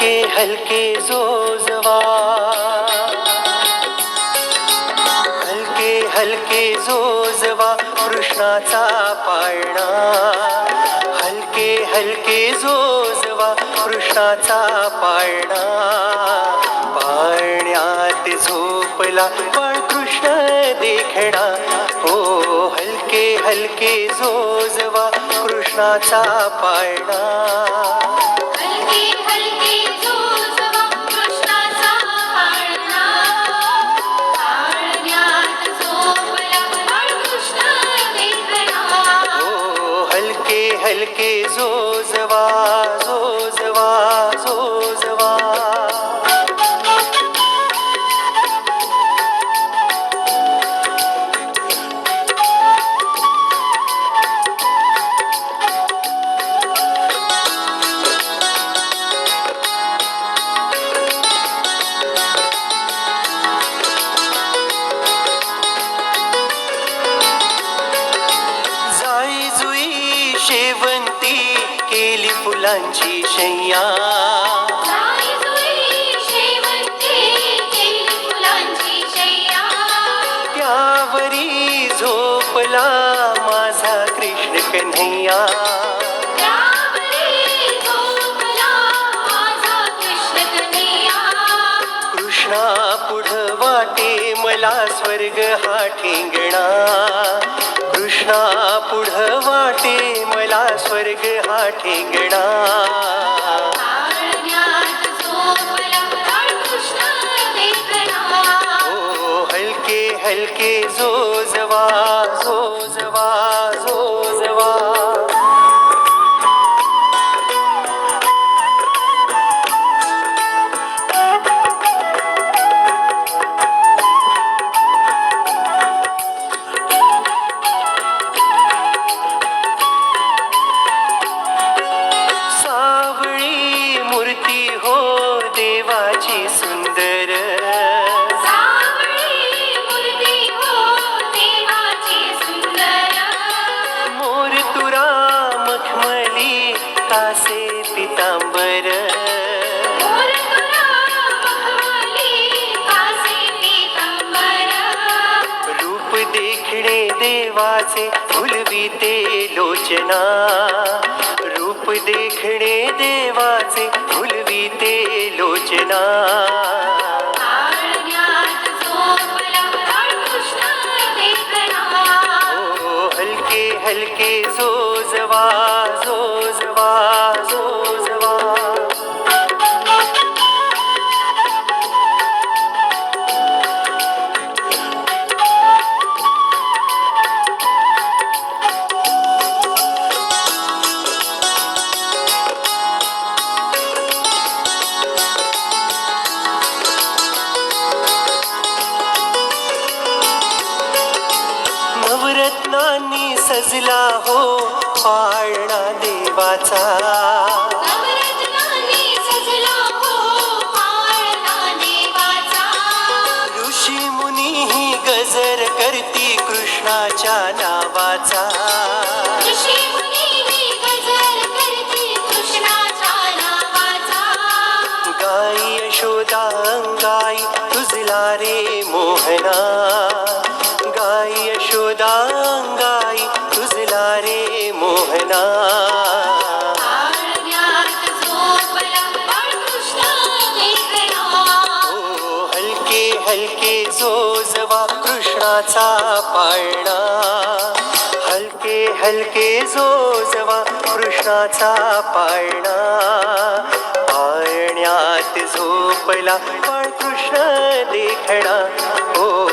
हलके हलके जोजवा। हलके हलके जोजवा कृष्णाचा पाळणा। हलके हलके जोजवा कृष्णाचा पाळणा। पाळण्यात झोपला पण कृष्ण देखणा। हो हलके हलके जोजवा कृष्णाचा पाळणा। हलके हलके जोजवा जोजवा जोजवा शेवंती केली फुलांची शय्या. त्यावरी झोपला माझा कृष्ण कन्हैया. कृष्ण कन्हैया. कृष्णा पुढं वाटे मला स्वर्ग हा ठेंगणा. कृष्णा पुढं मला स्वर्ग हा ठेंगणा. ओ हलके हलके जोजवा जोजवा जोजवा देवाचे फुलविते लोचना. रूप देखणे देवाचे फुलविते लोचना. नवरत्नांनी सजला हो पाळणा देवाचा. ऋषी मुनी गजर करती कृष्णाच्या नावाचा गजर करती कृष्णाच्या नावाचा. गाई यशोदा तुझला रे मोहना. गाई यशोदा रे हलके हलके जोजवा कृष्णाचा पाळणा. हलके हलके जोजवा कृष्णाचा पाळणा. पाळण्यात झोपला पण कृष्ण देखणा. हो